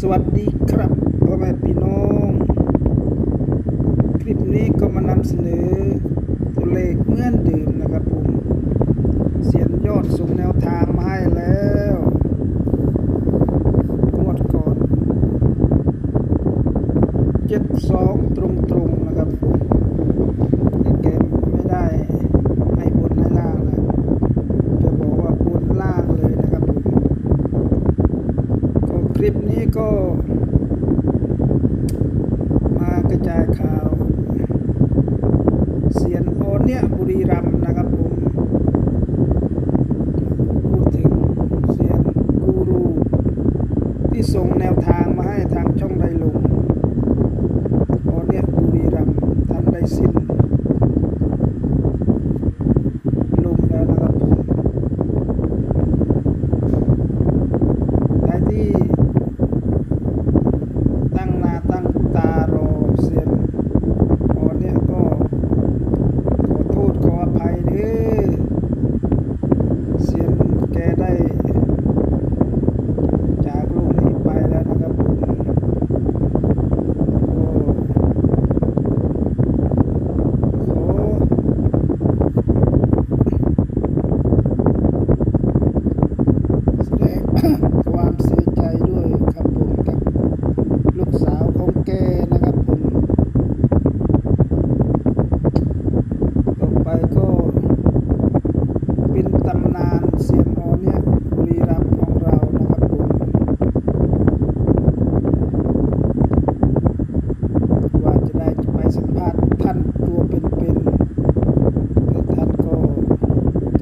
สวัสดีครับพ่อแม่พี่น้อง คลิปนี้ก็มานำเสนอตัวเลขเหมือนดื่มนะครับผมเสียนยอดส่งแนวทางมาให้แล้วงวดก่อนเจ็ดสองตรงๆนะครับผมแต่แกไม่ได้ให้บนให้ล่างนะแกบอกว่าบนล่างเลยนะครับผม ก็ คลิปนี้ก็มากระจายข่าว เสียนโอนเนี่ยบุรีรัมย์นะครับผม พูดถึงเสียนกูรู ที่ส่งแนวทางมาให้ทางช่องไดลงโอนเนี่ยบุรีรัมย์ท่านได้สิ้นลงแล้วนะครับผม ใครที่ตั้งหน้าตั้งตารอเสียนอ๋อเนี่ยก็ขอโทษขออภัยเด้อเสียนแกได้ จากโลกนี้ไปแล้วนะครับผมก็ขอ แสดง ความเสียใจด้วยครับผมกับลูกสาวของแกนะครับผมต่อไปก็เป็นตำนานเสียงออเนี่ยบุรีรัมย์ของเรานะครับผมว่าจะได้ไปสัมภาษณ์ท่านตัวเป็นๆแต่ท่านก็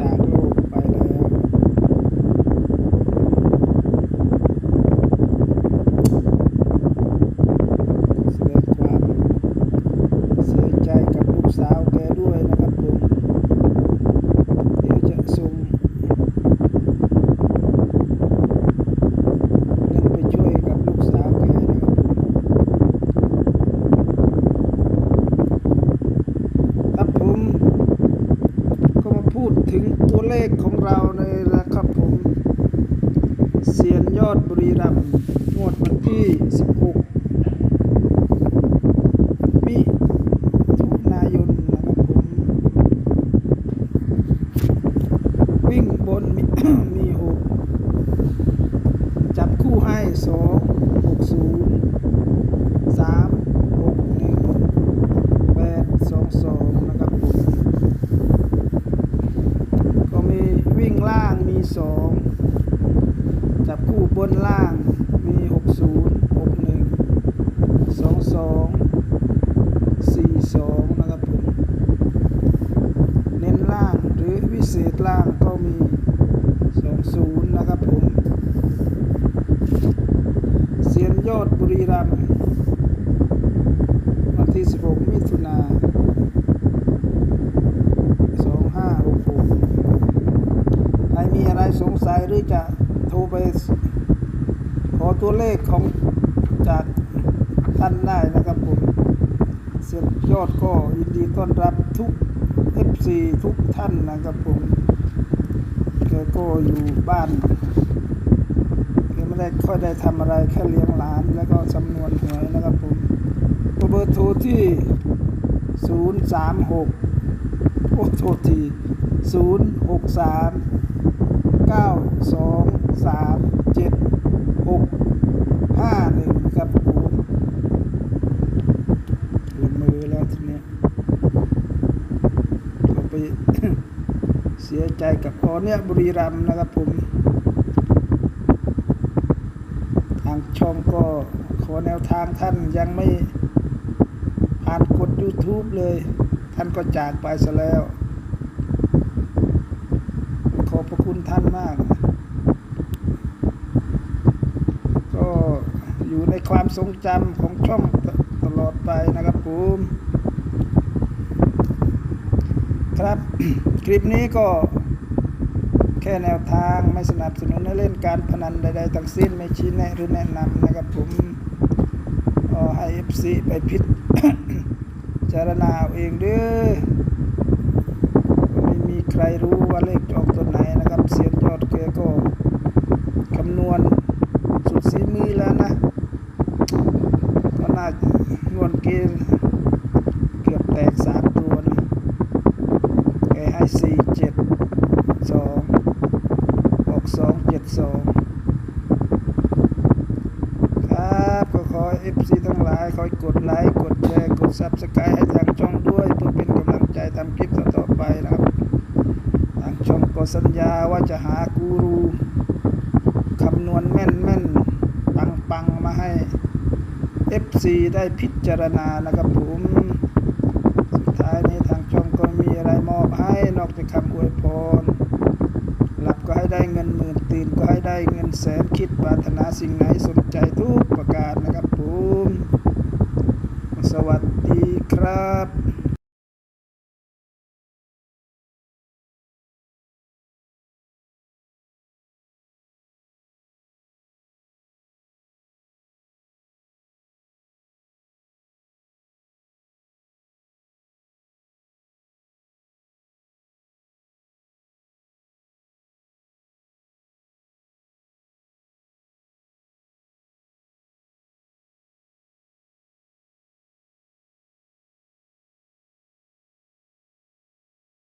จากโลกไปแล้ว แสดงความเสียใจกับลูกสาวแกด้วยนะครับผม เดี๋ยวจะส่งเงินไปช่วยกับลูกสาวแกนะครับผมครับผมก็มาพูด ถึงตัวเลขของเราเลยนะครับผม เสียนยอดบุรีรัมย์งวดวันที่ 16 มิถุนายนนะครับผม วิ่งบนมี มีหกจับคู่ให้สองหกศูนย์สามหกหนึ่งแปดสองสองนะครับผม ก็มีวิ่งล่างมีสองจับคู่บนล่างมีหกศูนย์หกหนึ่งสองสอง สี่สองนะครับผม เน้นล่างหรือวิเศษล่างก็มีสองศูนย์นะครับผม เสียนยอด บุรีรัมย์วันที่ 16 มิถุนา2566ใครมีอะไรสงสัยหรือจะโทรไปขอตัวเลขของจากท่านได้นะครับผม เสียยอดก็ยินดีต้อนรับทุก FC ทุกท่านนะครับผมแกก็อยู่บ้าน ไม่ได้ค่อยได้ทำอะไรแค่เลี้ยงหลาน แล้วก็จำนวนหวยนะครับผมเบอร์โทรที่ 036 โอ้โทษที 063 923 76 51 ครับผมลงมือแล้วทีเนี้ยเขาไปเสียใจกับอ๋อเนี่ยบุรีรัมย์นะครับผม ทางช่องก็ขอแนวทางท่านยังไม่ผ่านกด YouTube เลย ท่านก็จากไปซะแล้ว ขอบพระคุณท่านมาก ก็อยู่ในความทรงจำของช่องตตลอดไปนะครับผมครับ คลิปนี้ก็ แค่แนวทางไม่สนับสนุนให้เล่นการพนันใด ๆทั้งสิ้นไม่ชี้แนะหรือแนะนำนะครับผมให้ FC ไปพิจารณาเอาเองเด้อไม่มีใครรู้ว่าเลขออกตัวไหนนะครับ เสียงยอดเกก็คำนวณสุดสีมือแล้วนะ สองครับก็ขอเอฟซีทั้งหลายคอยกดไลค์กดแชร์กดซับสไครต์ให้ทางช่องด้วยเพื่อเป็นกำลังใจทำคลิปต่อๆไปนะครับทางช่องก็สัญญาว่าจะหากูรูคำนวณแม่นแม่นปังปังมาให้ FC ได้พิจารณานะครับผม ตื่นก็ให้ได้เงินแสนคิดปรารถนาสิ่งไหนสนใจทุกประการนะครับผม สวัสดีครับ